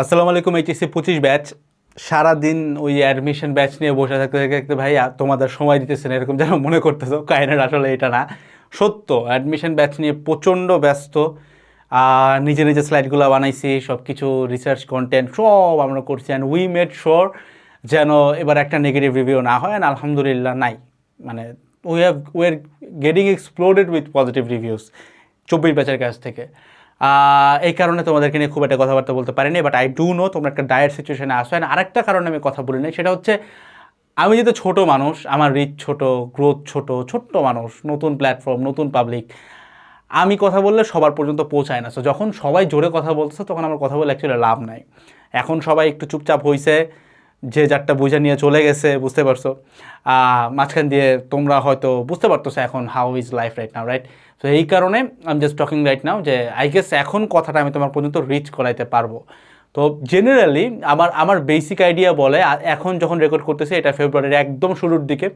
আসসালামু আলাইকুম, এইচএসসি পঁচিশ ব্যাচ। সারাদিন ওই অ্যাডমিশন ব্যাচ নিয়ে বসে থাকতে থাকতে ভাই তোমাদের সময় দিতেছে না এরকম যেন মনে করতেছো। কাহিনের আসলে এটা না। সত্য অ্যাডমিশন ব্যাচ নিয়ে প্রচণ্ড ব্যস্ত। নিজে নিজে স্লাইডগুলো বানাইছি সব কিছু রিসার্চ কন্টেন্ট সব আমরা করছি। অ্যান্ড উই মেড শোর যেন এবার একটা নেগেটিভ রিভিউ না হয়। And আলহামদুলিল্লাহ নাই। মানে we have we are getting exploded with positive reviews চব্বিশ ব্যাচের কাছ থেকে। এই কারণে তোমাদেরকে নিয়ে খুব একটা কথাবার্তা বলতে পারিনি বাট আই ডু নো তোমরা একটা ডায়েট সিচুয়েশনে আসো আর আরেকটা কারণে আমি কথা বলি নাই, সেটা হচ্ছে আমি যেহেতু ছোট মানুষ, আমার রিচ ছোট গ্রোথ ছোট, ছোট্ট মানুষ, নতুন প্ল্যাটফর্ম নতুন পাবলিক আমি কথা বললে সবার পর্যন্ত পৌঁছায় না। সো যখন সবাই জোরে কথা বলছে তখন আমার কথা বলে অ্যাকচুয়ালি লাভ নাই। এখন সবাই একটু চুপচাপ হইছে, যে যারটা বুঝে নিয়ে চলে গেছে, বুঝতে পারছ? মাঝখান দিয়ে তোমরা হয়তো বুঝতে পারতেছো এখন how is life right now right তো এই কারণে I am just talking right now যে আই গেস এখন কথাটা আমি তোমার পর্যন্ত রিচ করাইতে পারব। তো জেনারেলি আমার আমার বেসিক আইডিয়া বলে এখন যখন রেকর্ড করতেছি, এটা ফেব্রুয়ারির একদম শুরুর দিকে।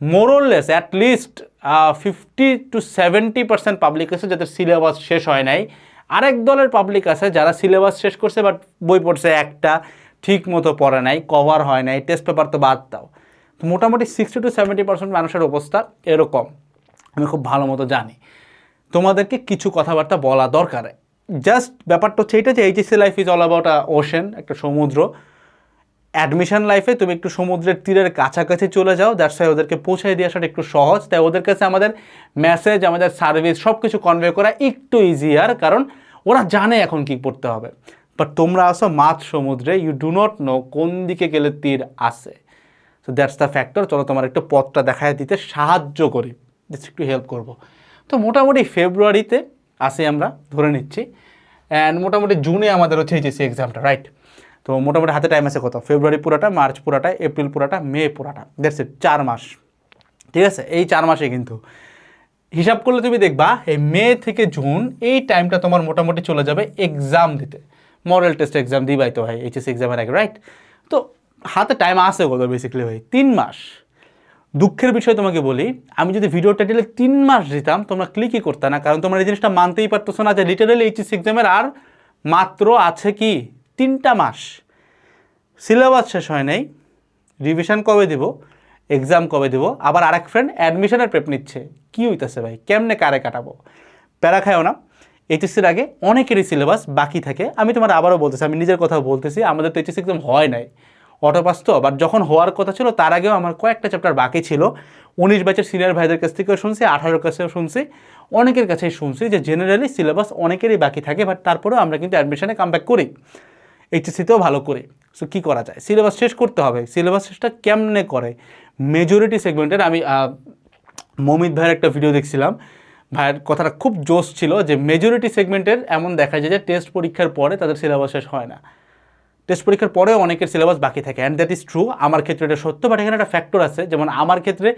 More or less at least fifty to seventy percent public আছে যাদের সিলেবাস শেষ হয় নাই। আরেক দলের পাবলিক আছে যারা সিলেবাস শেষ করছে বাট বই পড়ছে একটা, ঠিক মতো পড়ে নাই কভার হয় নাই টেস্ট পেপার তো বাদ দাও। তো মোটামুটি সিক্সটি টু সেভেন্টি পার্সেন্ট মানুষের অবস্থা এরকম। আমি খুব ভালো মতো জানি। তোমাদেরকে কিছু কথাবার্তা বলা দরকার। জাস্ট ব্যাপারটা হচ্ছে এটা যে HSC life is all about a ocean একটা সমুদ্র। অ্যাডমিশন লাইফে তুমি একটু সমুদ্রের তীরের কাছাকাছি চলে যাও দ্যাটস ওয়াই ওদেরকে পৌঁছে দিয়ে আসাটা একটু সহজ। তাই ওদের কাছে আমাদের মেসেজ আমাদের সার্ভিস সব কিছু কনভে করা একটু ইজিয়ার কারণ ওরা জানে এখন কি করতে হবে। বাট তোমরা আসো মাছ সমুদ্রে ইউ ডু নট নো কোন দিকে গেলে তীর আসে। সো দ্যাটস দ্য ফ্যাক্টর চলো তোমার একটু পথটা দেখায় দিতে সাহায্য করি। একটু হেল্প করব। তো মোটামুটি ফেব্রুয়ারিতে আসি আমরা, ধরে নিচ্ছি। অ্যান্ড মোটামুটি জুনে আমাদের হচ্ছে এইচএসসি এক্সামটা রাইট তো মোটামুটি হাতে টাইম আছে কত? ফেব্রুয়ারি পুরাটা মার্চ পুরাটা এপ্রিল পুরাটা মে পুরাটা। ইট চার মাস। ঠিক আছে? এই চার মাসে কিন্তু। হিসাব করলে তুমি দেখবা, এই মে থেকে জুন এই টাইমটা তোমার মোটামুটি চলে যাবে এক্সাম দিতে। মডেল টেস্ট এক্সাম দিবাই তো ভাই এইচএসসি এক্সামের আগে রাইট তো হাতে টাইম আছে কত বেসিক্যালি ভাই? তিন মাস। দুঃখের বিষয় তোমাকে বলি, আমি যদি ভিডিও টাইটেলে তিন মাস দিতাম, তোমরা ক্লিকই করতে না, কারণ তোমরা এই জিনিসটা মানতেই পারতেছো না যে লিটারেলি এইচএসসি এক্সামের আর মাত্র আছে কি তিনটা মাস। সিলেবাস শেষ হয় নাই রিভিশন কবে দিব এক্সাম কবে দিব, আবার আরেক ফ্রেন্ড অ্যাডমিশনের প্রেপ নিচ্ছে। কী হইতেছে ভাই? কেমনে কারে কাটাবো? প্যারা খায়ও না। এইচএসসির আগে অনেকেরই সিলেবাস বাকি থাকে। আমি তোমার আবারও বলতেছি, আমি নিজের কথা বলতেছি, আমাদের তো এইচএসসি এক্সাম হয় নাই। অটোপাস তো বাট যখন হওয়ার কথা ছিল, তার আগেও আমার কয়েকটা চ্যাপ্টার বাকি ছিল। উনিশ ব্যাচের সিনিয়র ভাইদের কাছ থেকেও শুনছি, আঠারোর কাছেও শুনছি। অনেকের কাছেই শুনছি যে জেনারেলি সিলেবাস অনেকেরই বাকি থাকে বাট তারপরেও আমরা কিন্তু অ্যাডমিশনে কামব্যাক করি। এইচএসসিতেও ভালো করি। সো কী করা যায়? সিলেবাস শেষ করতে হবে। সিলেবাস শেষটা কেমনে করে? মেজরিটি সেগমেন্টের আমি মমিত ভাইয়ের একটা ভিডিও দেখছিলাম। ভাইয়ের কথাটা খুব জোশ ছিল যে মেজরিটি সেগমেন্টের এমন দেখা যায় যে টেস্ট পরীক্ষার পরে তাদের সিলেবাস শেষ হয় না। টেস্ট পরীক্ষার পরেও অনেকের সিলেবাস বাকি থাকে অ্যান্ড দ্যাট ইজ ট্রু আমার ক্ষেত্রে এটা সত্য বাট এখানে একটা ফ্যাক্টর আছে, যেমন আমার ক্ষেত্রে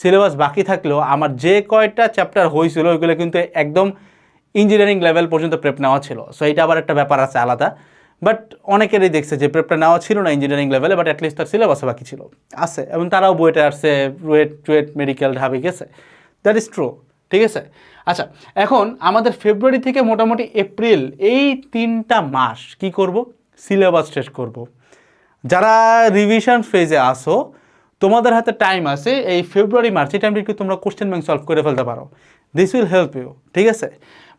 সিলেবাস বাকি থাকলেও আমার যে কয়টা চ্যাপ্টার হয়েছিল, ওইগুলো কিন্তু একদম ইঞ্জিনিয়ারিং লেভেল পর্যন্ত প্রেপ নেওয়া ছিল। সো এটা আবার একটা ব্যাপার আছে আলাদা। বাট অনেকেরই দেখছে যে প্রেপটা নেওয়া ছিল না ইঞ্জিনিয়ারিং লেভেলে বাট অ্যাটলিস্ট তার সিলেবাসও বাকি ছিল। আছে, এবং তারাও বইটা আসছে রুয়েট টুয়েট মেডিকেল ঢাবে গেছে। দ্যাট ইজ ট্রু ঠিক আছে? আচ্ছা এখন আমাদের ফেব্রুয়ারি থেকে মোটামুটি এপ্রিল এই তিনটা মাস কি করব? সিলেবাস শেষ করব। যারা রিভিশন ফেজে আসো, তোমাদের হাতে টাইম আছে, এই ফেব্রুয়ারি মার্চ এই টাইমটা একটু তোমরা কোশ্চেন ব্যাংক সলভ করে ফেলতে পারো। দিস উইল হেল্প ইউ ঠিক আছে?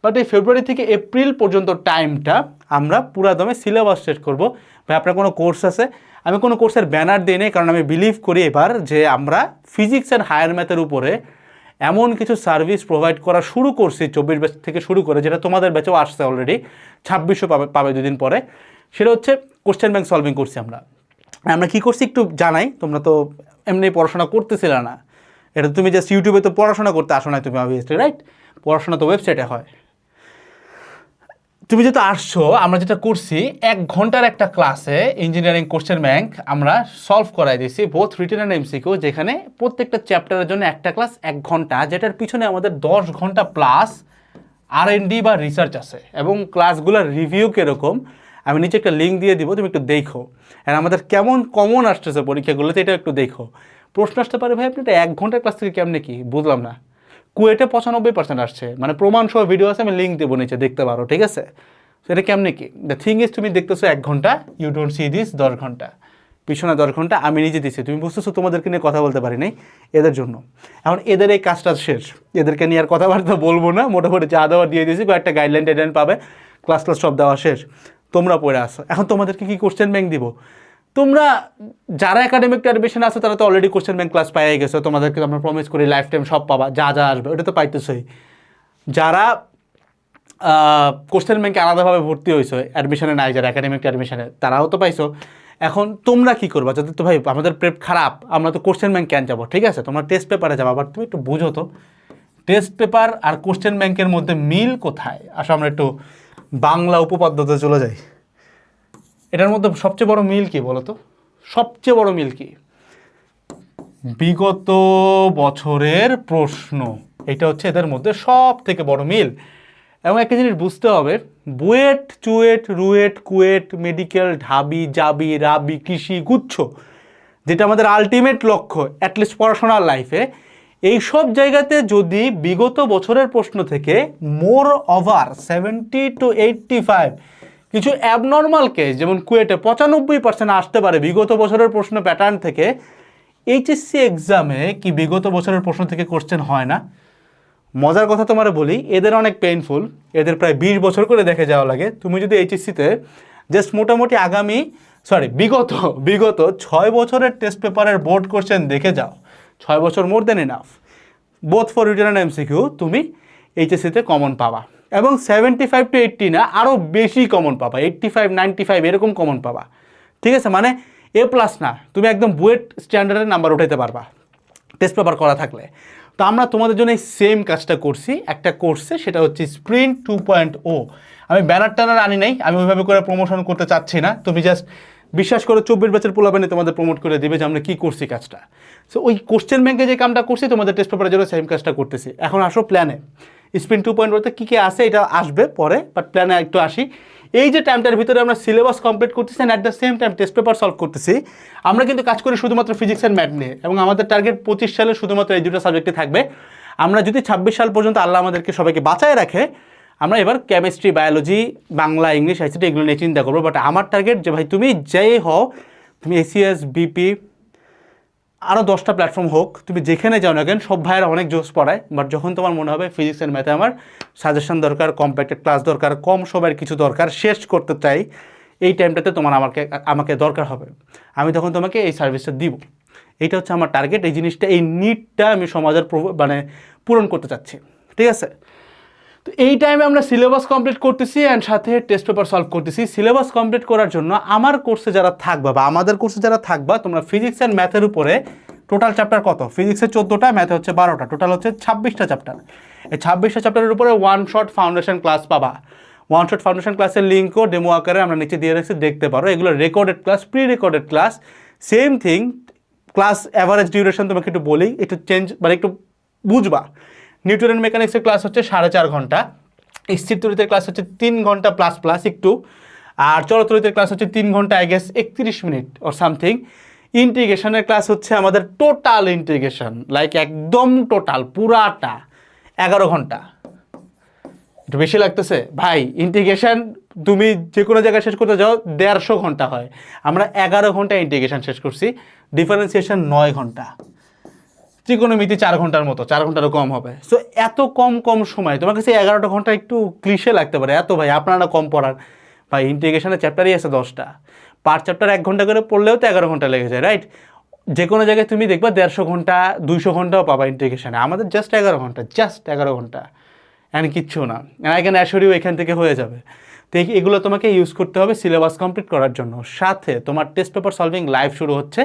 বাট এই ফেব্রুয়ারি থেকে এপ্রিল পর্যন্ত টাইমটা আমরা পুরা দমে সিলেবাস শেষ করব। ভাই, আপনার কোনো কোর্স আছে? আমি কোনো কোর্সের ব্যানার দিই নেই, কারণ আমি বিলিভ করি এবার যে আমরা ফিজিক্স অ্যান্ড হায়ার ম্যাথের উপরে এমন কিছু সার্ভিস প্রোভাইড করা শুরু করছি, চব্বিশ ব্যাচ থেকে শুরু করে, যেটা তোমাদের ব্যাচেও আসছে অলরেডি ছাব্বিশশো পাবে পাবে দুদিন পরে। সেটা হচ্ছে কোশ্চেন ব্যাংক সলভিং করছি আমরা। আমরা কী করছি একটু জানাই, তোমরা তো এমনি পড়াশোনা করতেছিলে না। এটা তুমি জাস্ট ইউটিউবে তো পড়াশোনা করতে আসো না তুমি অবভিয়াসলি রাইট পড়াশোনা তো ওয়েবসাইটে হয়। তুমি যেহেতু আসছো, আমরা যেটা করছি, এক ঘণ্টার একটা ক্লাসে ইঞ্জিনিয়ারিং কোশ্চেন ব্যাংক আমরা সলভ করাই দিয়েছি বোথ রিটেন অ্যান্ড এমসিকিউ যেখানে প্রত্যেকটা চ্যাপ্টারের জন্য একটা ক্লাস এক ঘণ্টা, যেটার পিছনে আমাদের দশ ঘণ্টা প্লাস আর বা রিসার্চ আছে। এবং ক্লাসগুলোর রিভিউ কীরকম? আমি নিচে একটা লিঙ্ক দিয়ে দিব, তুমি একটু দেখো। আর আমাদের কেমন কমন আসতেছে পরীক্ষাগুলোতে, এটা একটু দেখো। প্রশ্ন আসতে পারে, ভাই, আপনি এটা এক ঘণ্টার ক্লাস থেকে কেমনে কি? বুঝলাম না। কুয়েটে পঁচানব্বই পার্সেন্ট আসছে। মানে প্রমাণ সহ ভিডিও আছে, আমি লিঙ্ক দেবো নিচে, দেখতে পারো, ঠিক আছে? এটা কেমনে কি? দ্য থিং ইজ তুমি দেখতেছো এক ঘণ্টা ইউ ডোন্ট সি দিস দশ ঘণ্টা। পিছনে দশ ঘণ্টা, আমি নিজে দিচ্ছি তুমি বুঝতেছো, তোমাদেরকে নিয়ে কথা বলতে পারি নাই এদের জন্য। এখন এদের এই কাজটা শেষ। এদেরকে নিয়ে আর কথাবার্তা বলব না। মোটামুটি চা দেওয়া দিয়ে দিয়েছি, কয়েকটা গাইডলাইন টাইডলাইন পাবে। ক্লাস ক্লাস সব দেওয়া শেষ। তোমরা পড়ে আসো এখন তোমাদেরকে কি কোশ্চেন ব্যাংক দিব? তোমরা যারা একাডেমিক অ্যাডমিশন আছে, তারা তো অলরেডি কোশ্চেন ব্যাংক ক্লাস পাইয়ে গেছো। তোমাদেরকে আমরা প্রমিস করি লাইফ টাইম সব পাবা, যা যা আসবে, ওটা তো পাইতেছই। যারা কোশ্চেন ব্যাংকে আলাদাভাবে ভর্তি হয়েছো অ্যাডমিশনে নাই, যারা একাডেমিক অ্যাডমিশনে তারাও তো পাইছো। এখন তোমরা কি করবা? যাতে তো ভাই, আমাদের প্রেপ খারাপ, আমরা তো কোশ্চেন ব্যাংক কেন যাব? ঠিক আছে? তোমরা টেস্ট পেপারে যাব আবার তুমি একটু বুঝো তো। টেস্ট পেপার আর কোশ্চেন ব্যাংকের মধ্যে মিল কোথায়? আসো, আমরা একটু বাংলা উপপাদ্যতে চলে যাই। এটার মধ্যে সবচেয়ে বড় মিল কি বলো তো? সবচেয়ে বড় মিল কি? বিগত বছরের প্রশ্ন। এটা হচ্ছে এদের মধ্যে সব থেকে বড় মিল। এবং একটা জিনিস বুঝতে হবে, বুয়েট, চুয়েট, রুয়েট, কুয়েট, মেডিকেল, ঢাবি, জাবি, রাবি, কৃষি, গুচ্ছ, যেটা আমাদের আলটিমেট লক্ষ্য অ্যাটলিস্ট পড়াশোনার লাইফে এই সব জায়গাতে যদি বিগত বছরের প্রশ্ন থেকে more over seventy to eighty five কিছু অ্যাবনর্মাল কেস যেমন কুয়েটে পঁচানব্বই পার্সেন্ট আসতে পারে বিগত বছরের প্রশ্ন প্যাটার্ন থেকে এইচএসসি এক্সামে কি বিগত বছরের প্রশ্ন থেকে কোশ্চেন হয় না? মজার কথা তোমার বলি, এদের অনেক পেইনফুল এদের প্রায় বিশ বছর করে দেখে যাওয়া লাগে। তুমি যদি এইচএসসিতে জাস্ট মোটামুটি আগামী সরি বিগত বিগত ছয় বছরের টেস্ট পেপারের বোর্ড কোশ্চেন দেখে যাও ছয় বছর more than enough both for written and MCQ তুমি এইচএসসিতে কমন পাবা। এবং সেভেন্টি ফাইভ টু এইট্টি না আরও বেশি কমন পাবা। এইট্টি ফাইভ নাইনটি ফাইভ এরকম কমন পাবা। ঠিক আছে? মানে এ প্লাস না। তুমি একদম বুয়েট স্ট্যান্ডার্ডের নাম্বার উঠাইতে পারবা। টেস্ট পেপার করা থাকলে। তো আমরা তোমাদের জন্য এই সেম কাজটা করছি। একটা কোর্সে সেটা হচ্ছে স্প্রিন্ট টু পয়েন্ট ও আমি ব্যানার টানার আনি নাই। আমি ওইভাবে করে প্রমোশন করতে চাচ্ছি না। তুমি জাস্ট বিশ্বাস করে চব্বিশ বছর পোলাবেনে তোমাদের প্রমোট করে দেবে যে আমরা কী করছি কাজটা। সো ওই কোশ্চেন ব্যাংকে যে কামটা করছি, তোমাদের টেস্ট পেপারের জন্য সেম কাজটা করতেছি। এখন আসো প্ল্যানে স্পিন টু পয়েন্ট বলতে কী কী আসে এটা আসবে পরে বাট প্ল্যানে একটু আসি। এই যে টাইমটার ভিতরে আমরা সিলেবাস কমপ্লিট করতেছি at the same time test paper solve করতেছি। আমরা কিন্তু কাজ করি শুধুমাত্র ফিজিক্স অ্যান্ড ম্যাথ নিয়ে এবং আমাদের টার্গেট পঁচিশ সালে শুধুমাত্র এই দুটো সাবজেক্টে থাকবে। আমরা যদি ছাব্বিশ সাল পর্যন্ত আল্লাহ আমাদেরকে সবাইকে বাঁচায় রাখে আমরা এবার chemistry biology Bangla English ICT এগুলো নিয়ে চিন্তা করব বাট আমার টার্গেট যে ভাই তুমি যেই হও, তুমি এসিএস বিপি আরও দশটা প্ল্যাটফর্ম হোক, তুমি যেখানে যাও না কেন, সব ভাইয়েরা অনেক জোস পড়ায় বাট যখন তোমার মনে হবে ফিজিক্স অ্যান্ড ম্যাথে আমার সাজেশন দরকার কম্প্যাক্টেড ক্লাস দরকার, কম সময়ের কিছু দরকার, শেষ করতে চাই, এই টাইমটাতে তোমার আমাকে আমাকে দরকার হবে। আমি তখন তোমাকে এই সার্ভিসটা দিব। এইটা হচ্ছে আমার টার্গেট এই জিনিসটা, এই নিডটা আমি সমাজের মানে পূরণ করতে চাচ্ছি। ঠিক আছে? তো এই টাইমে আমরা সিলেবাস কমপ্লিট করতেছি অ্যান্ড সাথে টেস্ট পেপার সলভ করতেছি। সিলেবাস কমপ্লিট করার জন্য আমার কোর্সে যারা থাকবা বা আমাদের কোর্সে যারা থাকবা, তোমরা ফিজিক্স অ্যান্ড ম্যাথের উপরে টোটাল চ্যাপ্টার কত? ফিজিক্সের চোদ্দোটা ম্যাথে হচ্ছে বারোটা। টোটাল হচ্ছে ছাব্বিশটা চ্যাপ্টার এই ছাব্বিশটা চ্যাপ্টারের উপরে ওয়ান শট ফাউন্ডেশন ক্লাস পাবা। ওয়ান শট ফাউন্ডেশন ক্লাসের লিঙ্কও ডেমো আকারে আমরা নিচে দিয়ে রাখছি, দেখতে পারো। এগুলো recorded class pre recorded class same thing class average duration তোমাকে একটু বলি, একটু চেঞ্জ মানে একটু বুঝবা। নিউটনের মেকানিক্সের ক্লাস হচ্ছে সাড়ে চার ঘণ্টা। স্থির তরিতের ক্লাস হচ্ছে তিন ঘণ্টা প্লাস প্লাস একটু। আর চলতরিতের ক্লাস হচ্ছে তিন ঘণ্টা আই গেস একত্রিশ মিনিট ওর সামথিং ইন্টিগ্রেশনের ক্লাস হচ্ছে আমাদের টোটাল ইন্টিগ্রেশন লাইক একদম টোটাল পুরাটা এগারো ঘণ্টা। একটু বেশি লাগতেছে? ভাই ইন্টিগ্রেশন তুমি যে কোনো জায়গায় শেষ করতে যাও, দেড়শো ঘণ্টা হয়। আমরা এগারো ঘণ্টা ইন্টিগ্রেশন শেষ করছি। ডিফারেন্সিয়েশন নয় ঘণ্টা। ত্রিকোণমিতি চার ঘণ্টার মতো, চার ঘন্টারও কম হবে। সো এত কম কম সময়, তোমার কাছে এগারোটা ঘণ্টা একটু ক্লিশে লাগতে পারে। এত ভাই, আপনারা কম পড়ার। ভাই ইন্টিগ্রেশনের চ্যাপ্টারই আছে দশটা। পার চ্যাপ্টার এক ঘণ্টা করে পড়লেও তো এগারো ঘণ্টা লেগে যায় রাইট যে কোনো জায়গায় তুমি দেখবা দেড়শো ঘণ্টা, দুইশো ঘন্টাও পাবা ইন্টিগ্রেশনে আমাদের জাস্ট এগারো ঘণ্টা জাস্ট এগারো ঘণ্টা। অ্যান্ড কিচ্ছু না। আই ক্যান অ্যাসিও এখান থেকে হয়ে যাবে। তো এগুলো তোমাকে ইউজ করতে হবে সিলেবাস কমপ্লিট করার জন্য। সাথে তোমার টেস্ট পেপার সলভিং লাইভ শুরু হচ্ছে।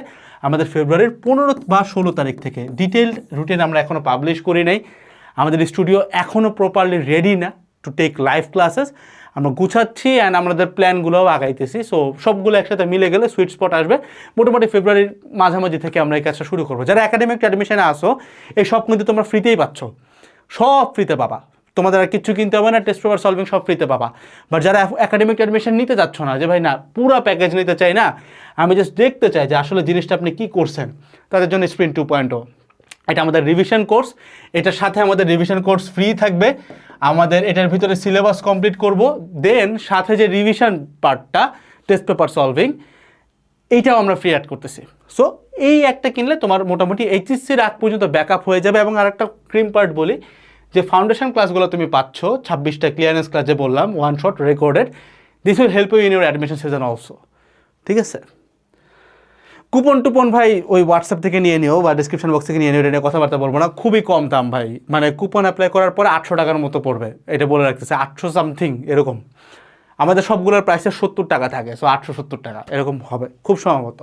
আমাদের ফেব্রুয়ারির পনেরো বা ষোলো তারিখ থেকে। ডিটেলড রুটিন আমরা এখনও পাবলিশ করি নাই। আমাদের স্টুডিও এখনও প্রপারলি রেডি না টু টেক লাইভ ক্লাসেস আমরা গুছাচ্ছি অ্যান্ড আমাদের প্ল্যানগুলোও আগাইতেছি। সো সবগুলো একসাথে মিলে গেলে সুইট স্পট আসবে। মোটামুটি ফেব্রুয়ারির মাঝামাঝি থেকে আমরা এই কাজটা শুরু করব। যারা একাডেমিক অ্যাডমিশনে আসো এই সব কিন্তু তোমরা ফ্রিতেই পাচ্ছ। সব ফ্রিতে পাবা। তোমাদের আর কিছু কিনতে হবে না টেস্ট পেপার সলভিং সব ফ্রিতে পাবা। বাট যারা একাডেমিক অ্যাডমিশন নিতে যাচ্ছ না, যে ভাই না, পুরো প্যাকেজ নিতে চাই না, আমি জাস্ট দেখতে চাই যে আসলে জিনিসটা আপনি কী করছেন। তাদের জন্য স্প্রিন টু পয়েন্টও এটা আমাদের রিভিশন কোর্স এটার সাথে আমাদের রিভিশন কোর্স ফ্রি থাকবে। আমাদের এটার ভিতরে সিলেবাস কমপ্লিট করব দেন সাথে যে রিভিশন পার্টটা টেস্ট পেপার সলভিং এইটাও আমরা ফ্রি অ্যাড করতেছি। সো এই একটা কিনলে তোমার মোটামুটি এইচএসসির আগ পর্যন্ত ব্যাকআপ হয়ে যাবে। এবং আরেকটা ক্রিম পার্ট বলি যে ফাউন্ডেশন ক্লাসগুলো তুমি পাচ্ছ, ছাব্বিশটা ক্লিয়ারেন্স ক্লাস যে বললাম one shot recorded this will help you in your admission season also ঠিক আছে? কুপন টুপন ভাই, ওই হোয়াটসঅ্যাপ থেকে নিয়ে নিও বা ডিসক্রিপশন বক্স থেকে নিয়ে নিও, এটা নিয়ে কথাবার্তা বলব না। খুবই কম দাম ভাই। মানে কুপন অ্যাপ্লাই করার পরে আটশো টাকার মতো পড়বে। এটা বলে রাখতেছে, আটশো সামথিং এরকম। আমাদের সবগুলোর প্রাইসে সত্তর টাকা থাকে সো আটশো সত্তর টাকা, এরকম হবে, খুব সম্ভবত।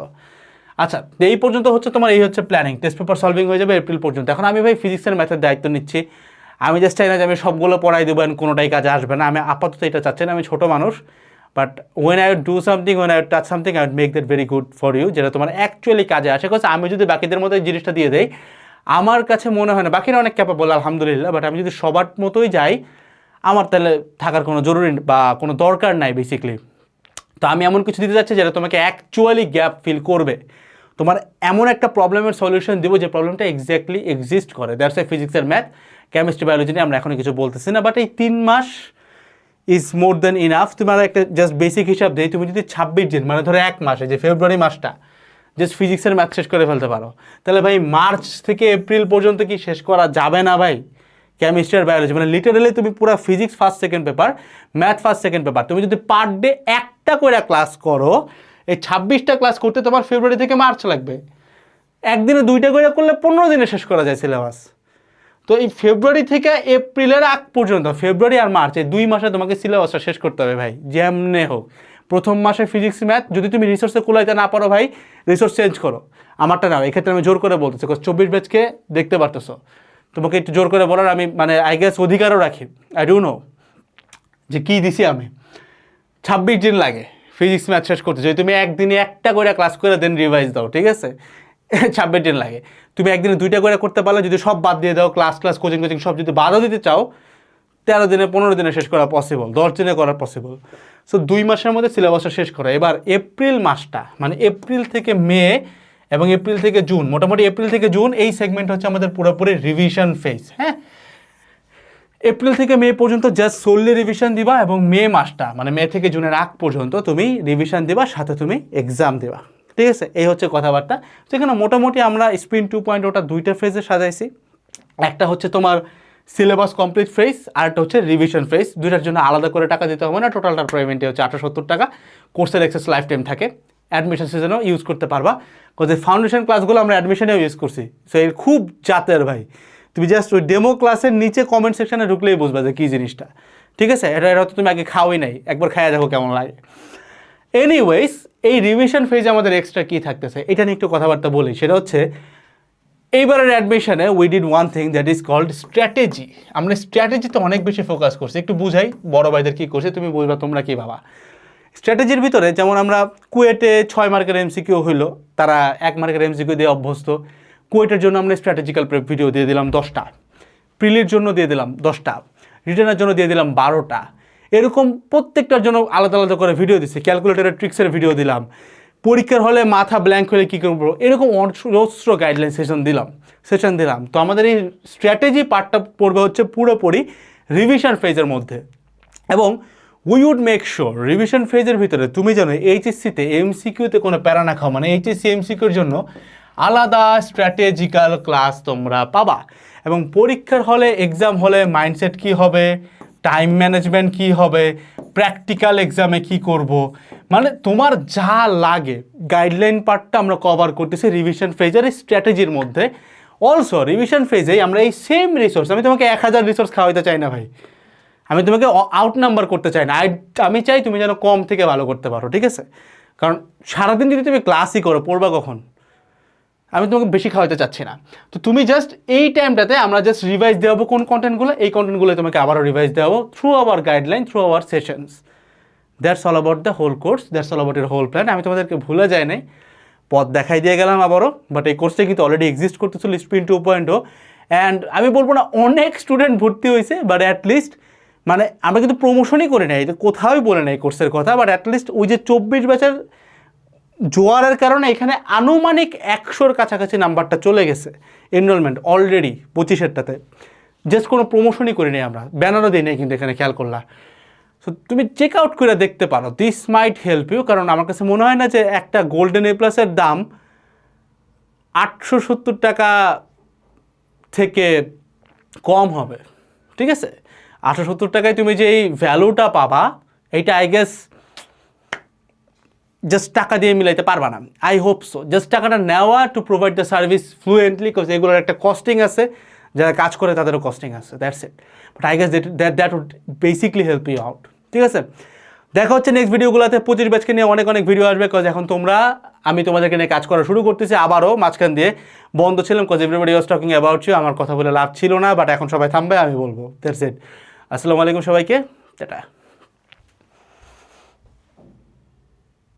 আচ্ছা এই পর্যন্ত হচ্ছে তোমার, এই হচ্ছে প্ল্যানিং টেস্ট পেপার সলভিং হয়ে যাবে এপ্রিল পর্যন্ত। এখন আমি ভাই ফিজিক্সের ম্যাথের দায়িত্ব নিচ্ছি। আমি জাস্ট চাই না যে আমি সবগুলো পড়াই দেবো and কোনোটাই কাজে আসবে না। আমি আপাতত এটা চাচ্ছি না, আমি ছোটো মানুষ but when I do something when I touch something I would make that very good for you যেটা তোমার অ্যাকচুয়ালি কাজে আসে। কারণ আমি যদি বাকিদের মতো এই জিনিসটা দিয়ে দেই, আমার কাছে মনে হয় না, বাকিরা অনেক ক্যাপাবল আলহামদুলিল্লাহ বাট আমি যদি সবার মতোই যাই, আমার তাহলে থাকার কোনো জরুরি বা কোনো দরকার নাই বেসিকলি তো আমি এমন কিছু দিতে চাচ্ছি যেটা তোমাকে অ্যাকচুয়ালি গ্যাপ ফিল করবে। তোমার এমন একটা প্রবলেমের সলিউশন দেবো যে প্রবলেমটা এক্স্যাক্টলি এক্সিস্ট করে। দ্যাটস এ ফিজিক্সের ম্যাথ কেমিস্ট্রি বায়োলজি নিয়ে আমরা এখনও কিছু বলতেছি না বাট এই তিন much is more then enough তোমার একটা জাস্ট বেসিক হিসাব দেয় তুমি যদি ছাব্বিশ দিন মানে ধরো এক মাসে যে ফেব্রুয়ারি মাসটা জাস্ট ফিজিক্সের ম্যাথ শেষ করে ফেলতে পারো। তাহলে ভাই মার্চ থেকে এপ্রিল পর্যন্ত কি শেষ করা যাবে না ভাই? কেমিস্ট্রি আর বায়োলজি মানে লিটারালি তুমি পুরো physics first second paper math first second paper তুমি যদি পার ডে একটা করে ক্লাস করো, এই ছাব্বিশটা ক্লাস করতে তোমার ফেব্রুয়ারি থেকে মার্চ লাগবে। একদিনে দুইটা করে করলে পনেরো দিনে শেষ করা যায় সিলেবাস তো এই ফেব্রুয়ারি থেকে এপ্রিলের আগ পর্যন্ত, ফেব্রুয়ারি আর মার্চ, এই দুই মাসে তোমাকে সিলেবাসটা শেষ করতে হবে ভাই, যেমনে হোক। প্রথম মাসে ফিজিক্স ম্যাথ যদি তুমি রিসোর্সে কুলাইতে না পারো ভাই রিসোর্স চেঞ্জ করো। আমারটা নাও এক্ষেত্রে আমি জোর করে বলতেছি চব্বিশ ব্যাচকে দেখতে পারতেছো। তোমাকে একটু জোর করে বলার আমি মানে আই গেস অধিকারও রাখি। আই ডু নো যে কী দিছি আমি। ছাব্বিশ দিন লাগে ফিজিক্স ম্যাথ শেষ করতে। যদি তুমি একদিনে একটা করে ক্লাস করে দেন রিভাইজ দাও, ঠিক আছে? ছাব্বিশ দিন লাগে। তুমি একদিনে দুইটা করে করতে পারলে, যদি সব বাদ দিয়ে দাও ক্লাস ক্লাস কোচিং কোচিং সব যদি বাদও দিতে চাও, তেরো দিনে, পনেরো দিনে শেষ করা পসিবল দশ দিনে করা পসিবল সো দুই মাসের মধ্যে সিলেবাসটা শেষ করা। এবার এপ্রিল মাসটা মানে এপ্রিল থেকে মে এবং এপ্রিল থেকে জুন মোটামুটি এপ্রিল থেকে জুন এই সেগমেন্ট হচ্ছে আমাদের পুরোপুরি রিভিশন ফেজ হ্যাঁ? এপ্রিল থেকে মে পর্যন্ত জাস্ট সোললি রিভিশন দিবা এবং মে মাসটা মানে মে থেকে জুনের আগ পর্যন্ত তুমি রিভিশন দিবা, সাথে তুমি এক্সাম দিবা। ঠিক আছে? এই হচ্ছে কথাবার্তা। তো এখানে মোটামুটি আমরা স্পিন টু পয়েন্ট ওটা দুইটা ফেজে সাজাইছি। একটা হচ্ছে তোমার সিলেবাস কমপ্লিট ফেজ আর একটা হচ্ছে রিভিশন ফেজ দুইটার জন্য আলাদা করে টাকা দিতে হবে না। টোটালটার পেমেন্টে হচ্ছে আটশো সত্তর টাকা। কোর্সের এক্সেস লাইফ টাইম থাকে। অ্যাডমিশন সিজনেও ইউজ করতে পারবা। কাজে ফাউন্ডেশন ক্লাসগুলো আমরা অ্যাডমিশনেও ইউজ করছি। সো এর খুব জাতের ভাই। তুমি জাস্ট ওই ডেমো ক্লাসের নিচে কমেন্ট সেকশনে ঢুকলেই বুঝবা যে কী জিনিসটা। ঠিক আছে? এটা এটা তো তুমি আগে খাওয়াই নাই। একবার খাইয়া দেখো কেমন লাগে। এনিওয়েজ এই রিভিশন ফেজে আমাদের এক্সট্রা কী থাকতেছে? এটা নিয়ে একটু কথাবার্তা বলি। সেটা হচ্ছে, এইবারের অ্যাডমিশনে we did one thing that is called strategy আমরা স্ট্র্যাটেজিতে অনেক বেশি ফোকাস করছি। একটু বুঝাই, বড় ভাইদের কী করছে, তুমি বুঝবা, তোমরা কী ভাবা? স্ট্র্যাটেজির ভিতরে যেমন আমরা কুয়েটে ছয় মার্কের এমসিকিউ হইল, তারা এক মার্কের এমসিকিউ দিয়ে অভ্যস্ত। কুয়েটের জন্য আমরা স্ট্র্যাটেজিক্যাল ভিডিও দিয়ে দিলাম দশটা। প্রিলির জন্য দিয়ে দিলাম দশটা। রিটার্নের জন্য দিয়ে দিলাম বারোটা। এরকম প্রত্যেকটার জন্য আলাদা আলাদা করে ভিডিও দিচ্ছি ক্যালকুলেটরের ট্রিক্সের ভিডিও দিলাম। পরীক্ষার হলে মাথা ব্ল্যাঙ্ক হলে কী করব? এরকম অজস্র গাইডলাইন সেশন দিলাম সেশন দিলাম। তো আমাদের এই স্ট্র্যাটেজি পার্টটা পড়বে হচ্ছে পুরোপুরি রিভিশন ফেজের মধ্যে। এবং we would make sure revision ফেজের ভিতরে তুমি জানো এইচএসসিতে এমসিকিউতে কোনো প্যারা না খাও মানে এইচএসসি এমসিকিউর জন্য আলাদা স্ট্র্যাটেজিক্যাল ক্লাস তোমরা পাবা। এবং পরীক্ষার হলে এক্সাম হলে মাইন্ডসেট কী হবে? টাইম ম্যানেজমেন্ট কী হবে প্র্যাকটিক্যাল এক্সামে কি করব? মানে তোমার যা লাগে গাইডলাইন পার্টটা আমরা কভার করতেছি রিভিশন ফেজের এই স্ট্র্যাটেজির মধ্যে। অলসো রিভিশন ফেজেই আমরা এই সেম রিসোর্স আমি তোমাকে এক হাজার রিসোর্স খাওয়াইতে চাই না ভাই। আমি তোমাকে আউট নাম্বার করতে চাই না। আমি চাই তুমি যেন কম থেকে ভালো করতে পারো, ঠিক আছে? কারণ সারাদিন যদি তুমি ক্লাসই করো, পড়বা কখন? আমি তোমাকে বেশি খাওয়াতে চাচ্ছি না। তো তুমি জাস্ট এই টাইমটাতে আমরা জাস্ট রিভাইজ দেওয়াবো কোন কন্টেন্টগুলো এই কন্টেন্টগুলো তোমাকে আবারও revise দেওয়াবো through our guideline through our sessions that's all about the whole course that's all about এর হোল প্ল্যান আমি তোমাদেরকে ভুলে যাই নাই, পথ দেখাই দিয়ে গেলাম আবারও বাট এই কোর্সটা কিন্তু অলরেডি এক্সিস্ট করতেছিল স্পিন টু পয়েন্ট অ্যান্ড আমি বলব না, অনেক স্টুডেন্ট ভর্তি হয়েছে বাট অ্যাটলিস্ট মানে আমরা কিন্তু প্রমোশনই করে নেই কোথাওই বলে নাই কোর্সের কথা বাট অ্যাটলিস্ট ওই যে চব্বিশ ব্যাচের জোয়ারের কারণে এখানে আনুমানিক একশোর কাছাকাছি নাম্বারটা চলে গেছে এনরোলমেন্ট অলরেডি পঁচিশেরটাতে। জাস্ট কোনো প্রমোশনই করিনি আমরা। ব্যানারও দিই নাই কিন্তু এখানে খেয়াল করলা। সো তুমি চেক আউট করে দেখতে পারো। দিস মাইট হেল্প ইউ কারণ আমার কাছে মনে হয় না যে একটা গোল্ডেন এ প্লাসের দাম আটশো সত্তর টাকা থেকে কম হবে। ঠিক আছে? আটশো সত্তর টাকায় তুমি যে এই ভ্যালুটা পাবা, এইটা আই গেস জাস্ট টাকা দিয়ে মিলাইতে পারবা না। আই হোপ সো জাস্ট টাকাটা নেওয়া to provide the service fluently because এগুলোর একটা কস্টিং আছে। যারা কাজ করে তাদেরও কস্টিং আছে। That's it but I guess that that would basically help you out ঠিক আছে? দেখা হচ্ছে নেক্সট ভিডিওগুলোতে পঁচিশ ব্যাচকে নিয়ে অনেক অনেক ভিডিও আসবে। কজ এখন তোমরা, আমি তোমাদেরকে নিয়ে কাজ করা শুরু করতেছি। আবারও মাঝখান দিয়ে বন্ধ ছিলাম। Cause everybody was talking about you আমার কথা বলে লাভ ছিল না। বাট এখন সবাই থামবে, আমি বলব। দ্যাটস ইট আসসালামু আলাইকুম সবাইকে। টাটা।